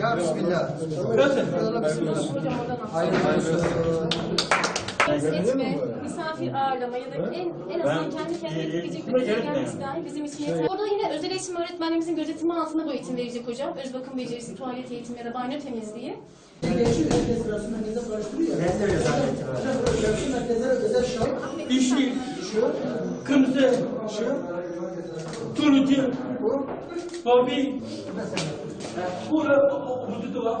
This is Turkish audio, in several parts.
Ya Bismillah. etme, misafir ağırlama ya da en, en azından kendi kendine gidecek bir bize gelmesi dahi bizim için yeter. Orada yine özel eğitim öğretmenlerimizin gözetimi altında bu eğitim verecek hocam. Öz bakım becerisi, tuvalet eğitimi ya da banyo temizliği. Yeşil, kırmızı, turuncu, mavi. Burada hududu var.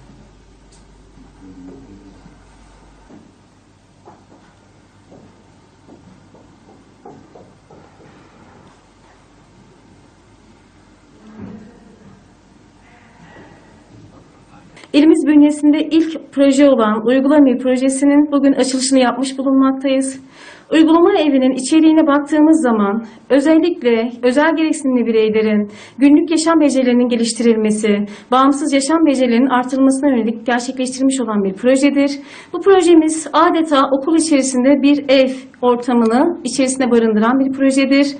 İlimiz bünyesinde ilk proje olan Uygulama projesinin bugün açılışını yapmış bulunmaktayız. Uygulama evinin içeriğine baktığımız zaman özellikle özel gereksinimli bireylerin günlük yaşam becerilerinin geliştirilmesi, bağımsız yaşam becerilerinin artırılmasına yönelik gerçekleştirilmiş olan bir projedir. Bu projemiz adeta okul içerisinde bir ev ortamını içerisinde barındıran bir projedir.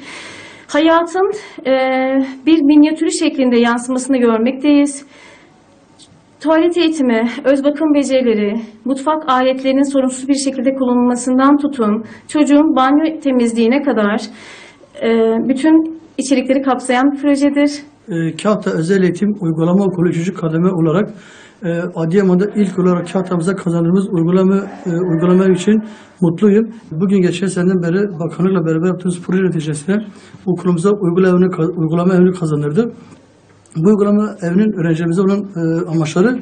Hayatın eee, bir minyatürü şeklinde yansımasını görmekteyiz. Tuvalet eğitimi, öz bakım becerileri, mutfak aletlerinin sorunsuz bir şekilde kullanılmasından tutun, çocuğun banyo temizliğine kadar e, bütün içerikleri kapsayan bir projedir. e, Kahta Özel Eğitim Uygulama Okulu 3. kademe olarak e, Adıyaman'da ilk olarak Kahta'mıza kazandığımız uygulama e, uygulama için mutluyum. Bugün geçen seneden beri bakanlıkla beraber yaptığımız proje neticesinde okulumuza uygulama evini, uygulama. Bu uygulama evinin öğrencilerimize olan e, amaçları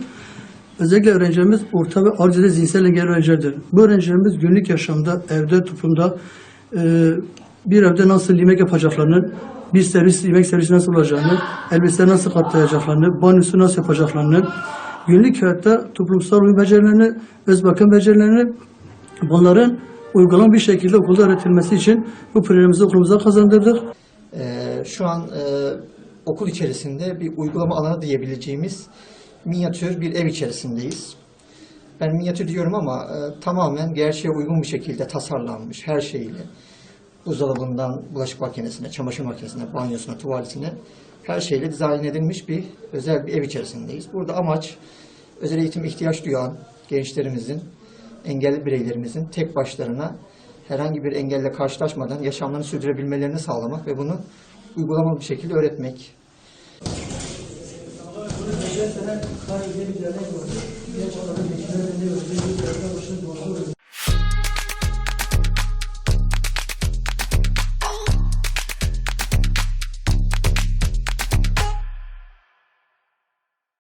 özellikle öğrencilerimiz orta ve düzeyde zihinsel engelli öğrencilerdir. Bu öğrencilerimiz günlük yaşamda, evde, toplumda e, bir evde nasıl yemek yapacaklarını, bir servis yemek servisi nasıl olacağını, elbiseleri nasıl katlayacaklarını, banyosu nasıl yapacaklarını, günlük hayatta toplumsal uyum becerilerini, öz bakım becerilerini bunların uygulama bir şekilde okulda öğretilmesi için bu projemizi okulumuza kazandırdık. Ee, şu an e, okul içerisinde bir uygulama alanı diyebileceğimiz minyatür bir ev içerisindeyiz. Ben minyatür diyorum ama e, tamamen gerçeğe uygun bir şekilde tasarlanmış her şeyiyle. Buzdolabından bulaşık makinesine, çamaşır makinesine, banyosuna, tuvaletine her şeyle dizayn edilmiş bir özel bir ev içerisindeyiz. Burada amaç özel eğitim ihtiyaç duyan gençlerimizin, engelli bireylerimizin tek başlarına herhangi bir engelle karşılaşmadan yaşamlarını sürdürebilmelerini sağlamak ve bunu uygulamalı bir şekilde öğretmek.